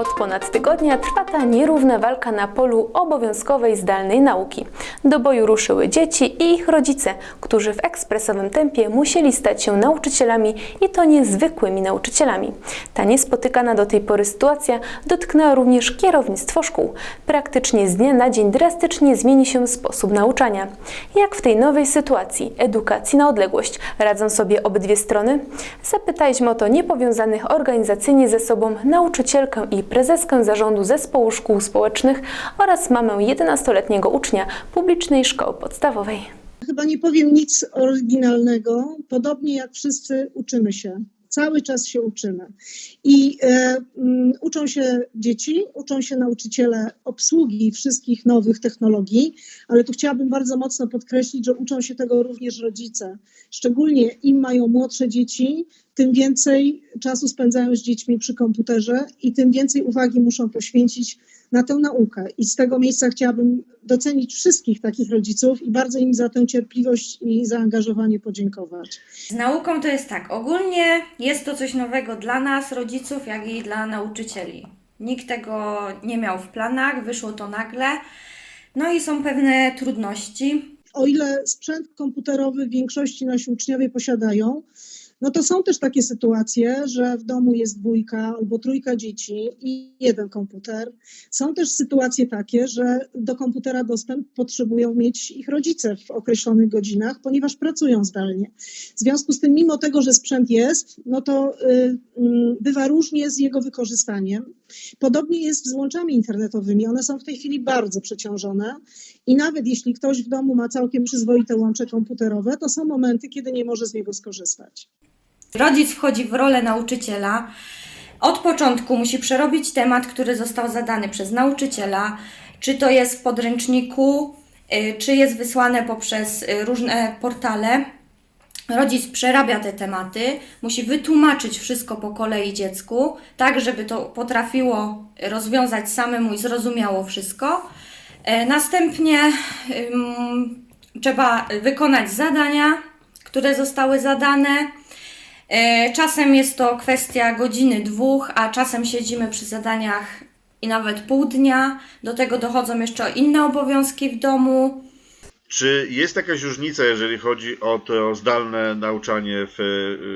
Od ponad tygodnia trwa ta nierówna walka na polu obowiązkowej zdalnej nauki. Do boju ruszyły dzieci i ich rodzice, którzy w ekspresowym tempie musieli stać się nauczycielami i to niezwykłymi nauczycielami. Ta niespotykana do tej pory sytuacja dotknęła również kierownictwo szkół. Praktycznie z dnia na dzień drastycznie zmieni się sposób nauczania. Jak w tej nowej sytuacji edukacji na odległość radzą sobie obydwie strony? Zapytaliśmy o to niepowiązanych organizacyjnie ze sobą nauczycielkę i prezeskę zarządu zespołu szkół społecznych oraz mamę 11-letniego ucznia publicznej szkoły podstawowej. Chyba nie powiem nic oryginalnego. Podobnie jak wszyscy uczymy się. Cały czas się uczymy. I e, mm, uczą się dzieci, uczą się nauczyciele obsługi wszystkich nowych technologii, ale tu chciałabym bardzo mocno podkreślić, że uczą się tego również rodzice. Szczególnie im mają młodsze dzieci, tym więcej czasu spędzają z dziećmi przy komputerze i tym więcej uwagi muszą poświęcić na tę naukę. I z tego miejsca chciałabym docenić wszystkich takich rodziców i bardzo im za tę cierpliwość i zaangażowanie podziękować. Z nauką to jest tak. Ogólnie jest to coś nowego dla nas, rodziców, jak i dla nauczycieli. Nikt tego nie miał w planach, wyszło to nagle. No i są pewne trudności. O ile sprzęt komputerowy w większości nasi uczniowie posiadają, no to są też takie sytuacje, że w domu jest dwójka albo trójka dzieci i jeden komputer. Są też sytuacje takie, że do komputera dostęp potrzebują mieć ich rodzice w określonych godzinach, ponieważ pracują zdalnie. W związku z tym, mimo tego, że sprzęt jest, no to y, y, bywa różnie z jego wykorzystaniem. Podobnie jest z łączami internetowymi. One są w tej chwili bardzo przeciążone i nawet jeśli ktoś w domu ma całkiem przyzwoite łącze komputerowe, to są momenty, kiedy nie może z niego skorzystać. Rodzic wchodzi w rolę nauczyciela. Od początku musi przerobić temat, który został zadany przez nauczyciela, czy to jest w podręczniku, y, czy jest wysłane poprzez y, różne portale. Rodzic przerabia te tematy, musi wytłumaczyć wszystko po kolei dziecku, tak żeby to potrafiło rozwiązać samemu i zrozumiało wszystko. E, Następnie ym, trzeba wykonać zadania, które zostały zadane. E, Czasem jest to kwestia godziny, dwóch, a czasem siedzimy przy zadaniach i nawet pół dnia. Do tego dochodzą jeszcze inne obowiązki w domu. Czy jest jakaś różnica, jeżeli chodzi o to zdalne nauczanie w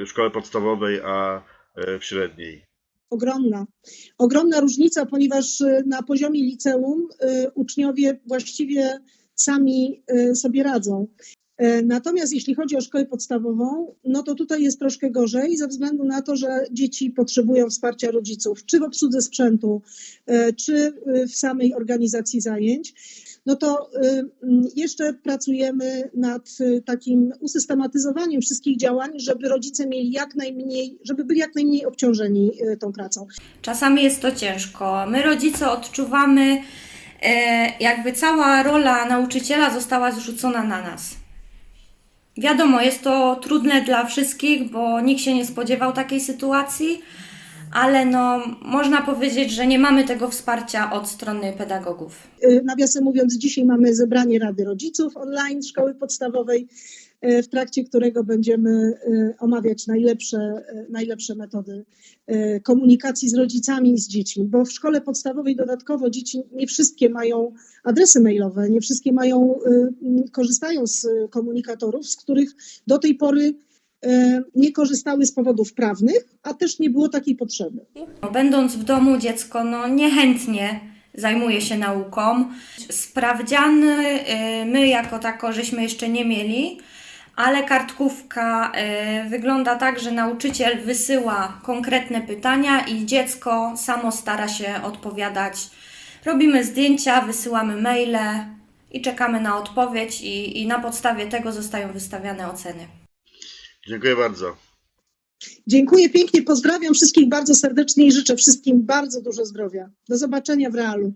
szkole podstawowej, a y, w średniej? ogromna. Ogromna różnica, ponieważ y, na poziomie liceum uczniowie właściwie sami sobie radzą. E, Natomiast jeśli chodzi o szkołę podstawową, no to tutaj jest troszkę gorzej ze względu na to, że dzieci potrzebują wsparcia rodziców, czy w obsłudze sprzętu, e, czy y, w samej organizacji zajęć. No to jeszcze pracujemy nad takim usystematyzowaniem wszystkich działań, żeby rodzice mieli jak najmniej, żeby byli jak najmniej obciążeni tą pracą. Czasami jest to ciężko. My, rodzice, odczuwamy, e, jakby cała rola nauczyciela została zrzucona na nas. Wiadomo, jest to trudne dla wszystkich, bo nikt się nie spodziewał takiej sytuacji, ale no, można powiedzieć, że nie mamy tego wsparcia od strony pedagogów. Y, Nawiasem mówiąc, dzisiaj mamy zebranie Rady Rodziców online szkoły podstawowej, w trakcie którego będziemy y, omawiać najlepsze, y, najlepsze metody y, komunikacji z rodzicami i z dziećmi, bo w szkole podstawowej dodatkowo dzieci nie wszystkie mają adresy mailowe, nie wszystkie mają, y, y, korzystają z y, komunikatorów, z których do tej pory y, nie korzystały z powodów prawnych, a też nie było takiej potrzeby. Będąc w domu, dziecko no, niechętnie zajmuje się nauką. Sprawdziany y, my jako tako żeśmy jeszcze nie mieli, ale kartkówka y, wygląda tak, że nauczyciel wysyła konkretne pytania i dziecko samo stara się odpowiadać. Robimy zdjęcia, wysyłamy maile i czekamy na odpowiedź i, i na podstawie tego zostają wystawiane oceny. Dziękuję bardzo. Dziękuję pięknie, pozdrawiam wszystkich bardzo serdecznie i życzę wszystkim bardzo dużo zdrowia. Do zobaczenia w realu.